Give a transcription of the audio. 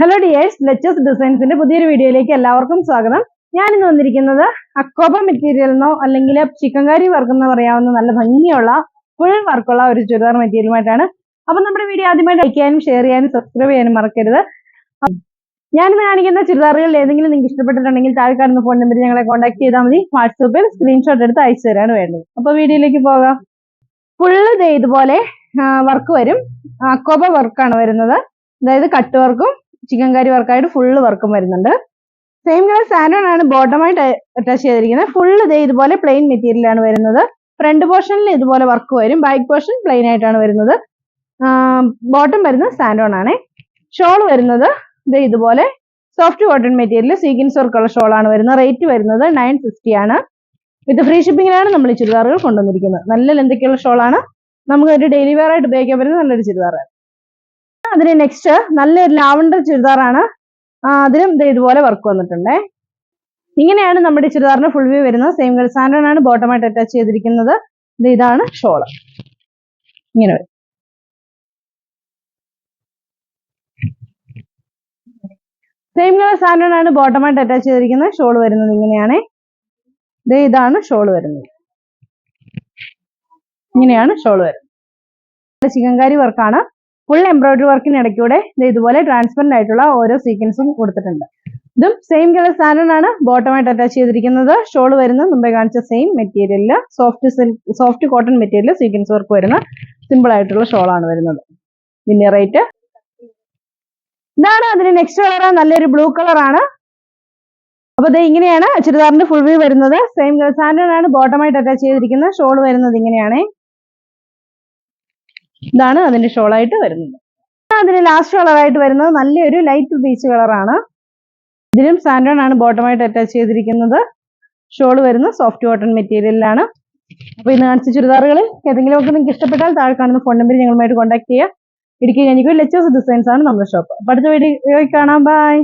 Hello dears leches ഡിസൈൻസിന്റെ പുതിയൊരു വീഡിയോയിലേക്ക് എല്ലാവർക്കും സ്വാഗതം. ഞാൻ ഇന്ന് വന്നിരിക്കുന്നത് അക്കോബ മെറ്റീരിയൽ എന്നോ അല്ലെങ്കിൽ ചിക്കൻകാരി വർക്ക് എന്ന് പറയാവുന്ന നല്ല ഭംഗിയുള്ള ഫുൾ വർക്കുള്ള ഒരു ചുരിദാർ മെറ്റീരിയലുമായിട്ടാണ് അപ്പൊ നമ്മുടെ വീഡിയോ ആദ്യമായിട്ട് അയക്കാനും ഷെയർ ചെയ്യാനും സബ്സ്ക്രൈബ് ചെയ്യാനും മറക്കരുത്. ഞാനിന്ന് കാണിക്കുന്ന ചുരിദാറുകളിൽ ഏതെങ്കിലും നിങ്ങൾക്ക് ഇഷ്ടപ്പെട്ടിട്ടുണ്ടെങ്കിൽ താഴെ കാണുന്ന ഫോൺ നമ്പറിൽ ഞങ്ങളെ കോൺടാക്ട് ചെയ്താൽ മതി. വാട്സപ്പിൽ സ്ക്രീൻഷോട്ട് എടുത്ത് അയച്ചു തരാണ് വേണ്ടത്. അപ്പൊ വീഡിയോയിലേക്ക് പോകാം. ഫുള്ള് ഇതുപോലെ വർക്ക് വരും. അക്കോബ വർക്കാണ് വരുന്നത്. അതായത് കട്ട് വർക്കും ചിക്കൻ കറി വർക്കായിട്ട് ഫുള്ള് വർക്കും വരുന്നുണ്ട്. സെയിം കളർ സാൻഡോൺ ആണ് ബോട്ടമായിട്ട് അറ്റാച്ച് ചെയ്തിരിക്കുന്നത്. ഫുള്ള് ഇതേ ഇതുപോലെ പ്ലെയിൻ മെറ്റീരിയലാണ് വരുന്നത്. ഫ്രണ്ട് പോർഷനിൽ ഇതുപോലെ വർക്ക് വരും. ബാക്ക് പോർഷൻ പ്ലെയിൻ ആയിട്ടാണ് വരുന്നത്. ബോട്ടം വരുന്നത് സാൻഡോൺ ആണ്. ഷോൾ വരുന്നത് ഇത് ഇതുപോലെ സോഫ്റ്റ് കോട്ടൺ മെറ്റീരിയൽ സീക്വൻസ് വർക്കുള്ള ഷോൾ ആണ് വരുന്നത്. റേറ്റ് വരുന്നത് നയൻ ഫിഫ്റ്റി ആണ്. വിത്ത് ഫ്രീ ഷിപ്പിങ്ങിലാണ് നമ്മൾ ഈ ചുരിദാറുകൾ കൊണ്ടുവന്നിരിക്കുന്നത്. നല്ല ലെന്തൊക്കെയുള്ള ഷോളാണ് നമുക്ക് ഒരു ഡെയിലി വെയർ ആയിട്ട് ഉപയോഗിക്കാൻ പറ്റുന്ന നല്ലൊരു ചുരിദാറാണ്. അതിന് നെക്സ്റ്റ് നല്ലൊരു ലാവണ്ടർ ചുരിദാറാണ്. ദേ ഇതുപോലെ വർക്ക് വന്നിട്ടുണ്ട്. ഇങ്ങനെയാണ് നമ്മുടെ ചുരിദാറിന്റെ ചുരിദാറിന് ഫുൾ വ്യൂ വരുന്നത് സെയിം സാൻഡൺ ആണ് ബോട്ടമായിട്ട് അറ്റാച്ച് ചെയ്തിരിക്കുന്നത്. ഇത് ഇതാണ് ഷോൾ. ഇങ്ങനെ വരും. സെയിം കളർ സാൻഡൺ ആണ് ബോട്ടമായിട്ട് അറ്റാച്ച് ചെയ്തിരിക്കുന്നത്. ഷോൾ വരുന്നത് ഇങ്ങനെയാണ്. ദേ ഇതാണ് ഷോൾ വരുന്നത്. ഇങ്ങനെയാണ് ഷോൾ വരുന്നത്. ചിക്കൻകാരി വർക്കാണ് ഫുൾ എംബ്രോയിഡറി വർക്കിന് ഇടയ്ക്കൂടെ ഇതുപോലെ ട്രാൻസ്പെറന്റ് ആയിട്ടുള്ള ഓരോ സീക്വൻസും കൊടുത്തിട്ടുണ്ട്. ഇതും സെയിം കളർ സാധനമാണ് ആണ്. ബോട്ടമായിട്ട് അറ്റാച്ച് ചെയ്തിരിക്കുന്നത്. ഷോൾ വരുന്ന മുമ്പേ കാണിച്ച സെയിം മെറ്റീരിയലിൽ soft silk soft cotton material sequence work വരുന്ന സിമ്പിൾ ആയിട്ടുള്ള ഷോളാണ് വരുന്നത്. ഇതിന്റെ റേറ്റ് ഇതാണ് അതിന് നെക്സ്റ്റ് കളർ നല്ലൊരു ബ്ലൂ കളറാണ് അപ്പൊ ഇത് ഇങ്ങനെയാണ് ചുരിദാറിന്റെ ഫുൾ വ്യൂ വരുന്നത്. സെയിം കളർ സാധനമാണ്. ആണ് ബോട്ടമായിട്ട് അറ്റാച്ച് ചെയ്തിരിക്കുന്നത് ഷോൾ വരുന്നത് ഇങ്ങനെയാണ്. ഇതാണ് അതിന്റെ ഷോളായിട്ട് വരുന്നത്. അതിന് ലാസ്റ്റ് കളറായിട്ട് വരുന്നത്. നല്ലൊരു ലൈറ്റ് പീച്ച് കളറാണ് ഇതിലും സാൻഡോൺ ആണ് ബോട്ടമായിട്ട് അറ്റാച്ച് ചെയ്തിരിക്കുന്നത്. ഷോൾ വരുന്ന സോഫ്റ്റ് കോട്ടൺ മെറ്റീരിയലിലാണ് അപ്പൊ ഇന്ന് കാണിച്ച ചുരിദാറുകൾ ഏതെങ്കിലും ഒക്കെ നിങ്ങൾക്ക് ഇഷ്ടപ്പെട്ടാൽ താഴെ കാണുന്ന ഫോൺ നമ്പർ ഞങ്ങളുമായിട്ട് കോൺടാക്ട് ചെയ്യുക ഇടുക്കി കഴിഞ്ഞിട്ട് ലെച്ചേഴ്സ് ഡിസൈൻസ് ആണ് നമ്മുടെ ഷോപ്പ് അപ്പൊ അടുത്ത വീഡിയോ കാണാം. ബൈ